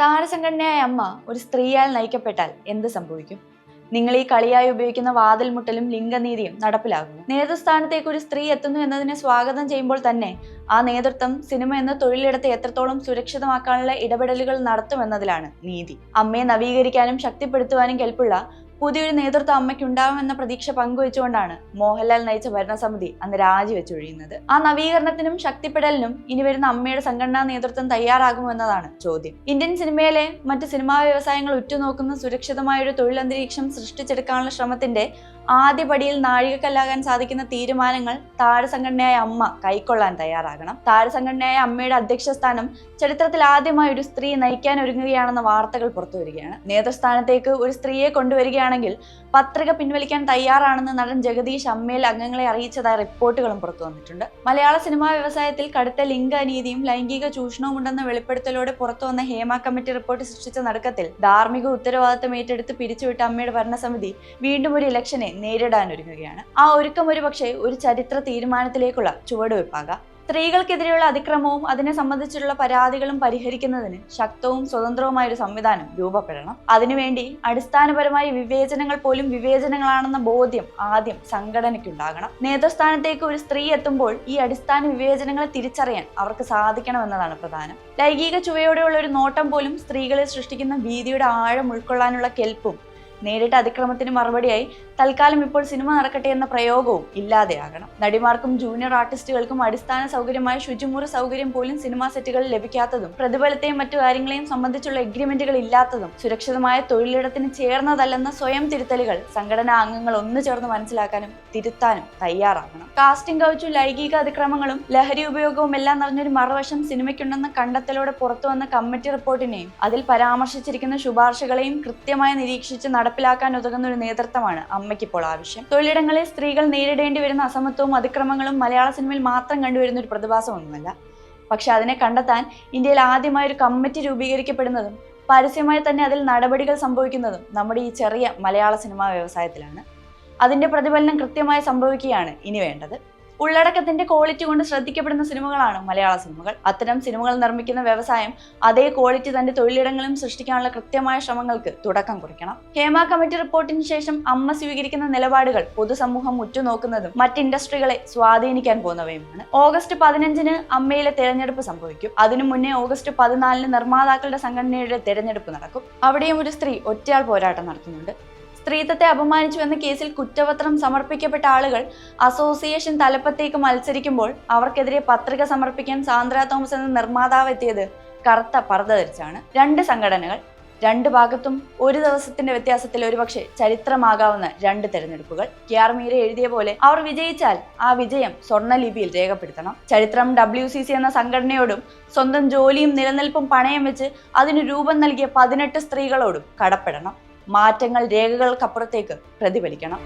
താരസംഘടനയായ അമ്മ ഒരു സ്ത്രീയാൽ നയിക്കപ്പെട്ടാൽ എന്ത് സംഭവിക്കും? നിങ്ങൾ ഈ കളിയായി ഉപയോഗിക്കുന്ന വാതിൽ മുട്ടലും ലിംഗനീതിയും നടപ്പിലാകുന്നു നേതൃസ്ഥാനത്തേക്ക് ഒരു സ്ത്രീ എത്തുന്നു എന്നതിനെ സ്വാഗതം ചെയ്യുമ്പോൾ തന്നെ ആ നേതൃത്വം സിനിമ എന്ന തൊഴിലിടത്തെ എത്രത്തോളം സുരക്ഷിതമാക്കാനുള്ള ഇടപെടലുകൾ നടത്തുമെന്നതിലാണ് നീതി. അമ്മയെ നവീകരിക്കാനും ശക്തിപ്പെടുത്തുവാനും കെൽപ്പുള്ള പുതിയൊരു നേതൃത്വം അമ്മയ്ക്ക് ഉണ്ടാവുമെന്ന പ്രതീക്ഷ പങ്കുവെച്ചുകൊണ്ടാണ് മോഹൻലാൽ നയിച്ച ഭരണസമിതി അന്ന് രാജിവെച്ചൊഴിയുന്നത് ആ നവീകരണത്തിനും ശക്തിപ്പെടലിനും ഇനി വരുന്ന അമ്മയുടെ സംഘടനാ നേതൃത്വം തയ്യാറാകുമെന്നതാണ് ചോദ്യം. ഇന്ത്യൻ സിനിമയിലെ മറ്റ് സിനിമാ വ്യവസായങ്ങൾ ഉറ്റുനോക്കുന്ന സുരക്ഷിതമായ ഒരു തൊഴിലന്തരീക്ഷം സൃഷ്ടിച്ചെടുക്കാനുള്ള ശ്രമത്തിന്റെ ആദ്യ പടിയിൽ നാഴികക്കല്ലാകാൻ സാധിക്കുന്ന തീരുമാനങ്ങൾ താരസംഘടനയായ അമ്മ കൈക്കൊള്ളാൻ തയ്യാറാകണം. താരസംഘടനയായ അമ്മയുടെ അധ്യക്ഷസ്ഥാനം ചരിത്രത്തിൽ ആദ്യമായി ഒരു സ്ത്രീ നയിക്കാൻ ഒരുങ്ങുകയാണെന്ന വാർത്തകൾ പുറത്തുവരികയാണ് നേതൃസ്ഥാനത്തേക്ക് ഒരു സ്ത്രീയെ കൊണ്ടുവരികയാണെങ്കിൽ പത്രിക പിൻവലിക്കാൻ തയ്യാറാണെന്ന് നടൻ ജഗദീഷ് അമ്മയിൽ അംഗങ്ങളെ അറിയിച്ചതായി റിപ്പോർട്ടുകളും പുറത്തു വന്നിട്ടുണ്ട്. മലയാള സിനിമാ വ്യവസായത്തിൽ കടുത്ത ലിംഗ അനീതിയും ലൈംഗിക ചൂഷണവും ഉണ്ടെന്ന വെളിപ്പെടുത്തലോടെ പുറത്തു വന്ന ഹേമ കമ്മിറ്റി റിപ്പോർട്ട് സൃഷ്ടിച്ച നടുക്കത്തിൽ ധാർമ്മിക ഉത്തരവാദിത്തം ഏറ്റെടുത്ത് പിരിച്ചുവിട്ട അമ്മയുടെ ഭരണസമിതി വീണ്ടും ഒരു ഇലക്ഷനെ നേരിടാൻ ഒരുങ്ങുകയാണ് ആ ഒരുക്കം ഒരു പക്ഷേ ഒരു ചരിത്ര തീരുമാനത്തിലേക്കുള്ള ചുവടുവെപ്പാകാം സ്ത്രീകൾക്കെതിരെയുള്ള അതിക്രമവും അതിനെ സംബന്ധിച്ചുള്ള പരാതികളും പരിഹരിക്കുന്നതിന് ശക്തവും സ്വതന്ത്രവുമായ ഒരു സംവിധാനം രൂപപ്പെടണം. അതിനുവേണ്ടി അടിസ്ഥാനപരമായ വിവേചനങ്ങൾ പോലും വിവേചനങ്ങളാണെന്ന ബോധ്യം ആദ്യം സംഘടനയ്ക്കുണ്ടാകണം. നേതൃസ്ഥാനത്തേക്ക് ഒരു സ്ത്രീ എത്തുമ്പോൾ ഈ അടിസ്ഥാന വിവേചനങ്ങളെ തിരിച്ചറിയാൻ അവർക്ക് സാധിക്കണമെന്നതാണ് പ്രധാനം. ലൈംഗിക ചുവയോടെയുള്ള ഒരു നോട്ടം പോലും സ്ത്രീകളെ സൃഷ്ടിക്കുന്ന ഭീതിയുടെ ആഴം ഉൾക്കൊള്ളാനുള്ള കെൽപ്പും നേരിട്ട അതിക്രമത്തിന് മറുപടിയായി തൽക്കാലം ഇപ്പോൾ സിനിമ നടക്കട്ടെ എന്ന പ്രയോഗവും ഇല്ലാതെയാകണം. നടിമാർക്കും ജൂനിയർ ആർട്ടിസ്റ്റുകൾക്കും അടിസ്ഥാന സൗകര്യമായ ശുചിമുറി സൗകര്യം പോലും സിനിമാ സെറ്റുകളിൽ ലഭിക്കാത്തതും പ്രതിഫലത്തെയും മറ്റു കാര്യങ്ങളെയും സംബന്ധിച്ചുള്ള എഗ്രിമെന്റുകൾ ഇല്ലാത്തതും സുരക്ഷിതമായ തൊഴിലിടത്തിന് ചേർന്നതല്ലെന്ന സ്വയം തിരുത്തലുകൾ സംഘടനാ അംഗങ്ങൾ ഒന്നു ചേർന്ന് മനസ്സിലാക്കാനും തിരുത്താനും തയ്യാറാകണം. കാസ്റ്റിംഗ് കൗച്ചും ലൈംഗിക അതിക്രമങ്ങളും ലഹരി ഉപയോഗവും എല്ലാം നിറഞ്ഞൊരു മറുവശം സിനിമയ്ക്കുണ്ടെന്ന കണ്ടെത്തലോടെ പുറത്തു വന്ന കമ്മിറ്റി റിപ്പോർട്ടിനെയും അതിൽ പരാമർശിച്ചിരിക്കുന്ന ശുപാർശകളെയും കൃത്യമായി നിരീക്ഷിച്ച് നടപ്പിലാക്കാൻ ഉതകുന്ന ഒരു നേതൃത്വമാണ് അമ്മയ്ക്കിപ്പോൾ ആവശ്യം. തൊഴിലിടങ്ങളിൽ സ്ത്രീകൾ നേരിടേണ്ടി വരുന്ന അസമത്വവും അതിക്രമങ്ങളും മലയാള സിനിമയിൽ മാത്രം കണ്ടുവരുന്ന ഒരു പ്രതിഭാസമൊന്നുമല്ല. പക്ഷെ അതിനെ കണ്ടെത്താൻ ഇന്ത്യയിൽ ആദ്യമായി ഒരു കമ്മിറ്റി രൂപീകരിക്കപ്പെടുന്നതും പരസ്യമായി തന്നെ അതിൽ നടപടികൾ സംഭവിക്കുന്നതും നമ്മുടെ ഈ ചെറിയ മലയാള സിനിമാ വ്യവസായത്തിലാണ്. അതിന്റെ പ്രതിഫലനം കൃത്യമായി സംഭവിക്കുകയാണ് ഇനി വേണ്ടത്. ഉള്ളടക്കത്തിന്റെ ക്വാളിറ്റി കൊണ്ട് ശ്രദ്ധിക്കപ്പെടുന്ന സിനിമകളാണ് മലയാള സിനിമകൾ. അത്തരം സിനിമകൾ നിർമ്മിക്കുന്ന വ്യവസായം അതേ ക്വാളിറ്റി തന്റെ തൊഴിലിടങ്ങളും സൃഷ്ടിക്കാനുള്ള കൃത്യമായ ശ്രമങ്ങൾക്ക് തുടക്കം കുറിക്കണം. ഹേമ കമ്മിറ്റി റിപ്പോർട്ടിന് ശേഷം അമ്മ സ്വീകരിക്കുന്ന നിലപാടുകൾ പൊതുസമൂഹം ഉറ്റുനോക്കുന്നതും മറ്റ് ഇൻഡസ്ട്രികളെ സ്വാധീനിക്കാൻ പോകുന്നവയുമാണ്. ഓഗസ്റ്റ് പതിനഞ്ചിന് അമ്മയിലെ തെരഞ്ഞെടുപ്പ് സംഭവിക്കും. അതിനു മുന്നേ ഓഗസ്റ്റ് പതിനാലിന് നിർമ്മാതാക്കളുടെ സംഘടനയുടെ തെരഞ്ഞെടുപ്പ് നടക്കും. അവിടെയും ഒരു സ്ത്രീ ഒറ്റയാൾ പോരാട്ടം നടത്തുന്നുണ്ട്. സ്ത്രീത്വത്തെ അപമാനിച്ചു എന്ന കേസിൽ കുറ്റപത്രം സമർപ്പിക്കപ്പെട്ട ആളുകൾ അസോസിയേഷൻ തലപ്പത്തേക്ക് മത്സരിക്കുമ്പോൾ അവർക്കെതിരെ പത്രിക സമർപ്പിക്കാൻ സാന്ദ്ര തോമസ് എന്ന നിർമ്മാതാവ് എത്തിയത് കറുത്ത പർദ്ദ ധരിച്ചാണ്. രണ്ട് സംഘടനകൾ രണ്ട് ഭാഗത്തും ഒരു ദിവസത്തിന്റെ വ്യത്യാസത്തിൽ ഒരുപക്ഷെ ചരിത്രമാകാവുന്ന രണ്ട് തെരഞ്ഞെടുപ്പുകൾ. കെ ആർ മീര എഴുതിയ പോലെ അവർ വിജയിച്ചാൽ ആ വിജയം സ്വർണലിപിയിൽ രേഖപ്പെടുത്തണം. ചരിത്രം ഡബ്ല്യു സി സി എന്ന സംഘടനയോടും സ്വന്തം ജോലിയും നിലനിൽപ്പും പണയം വെച്ച് അതിന് രൂപം നൽകിയ പതിനെട്ട് സ്ത്രീകളോടും കടപ്പെടണം. മാറ്റങ്ങൾ രേഖകൾക്കപ്പുറത്തേക്ക് പ്രതിഫലിക്കണം.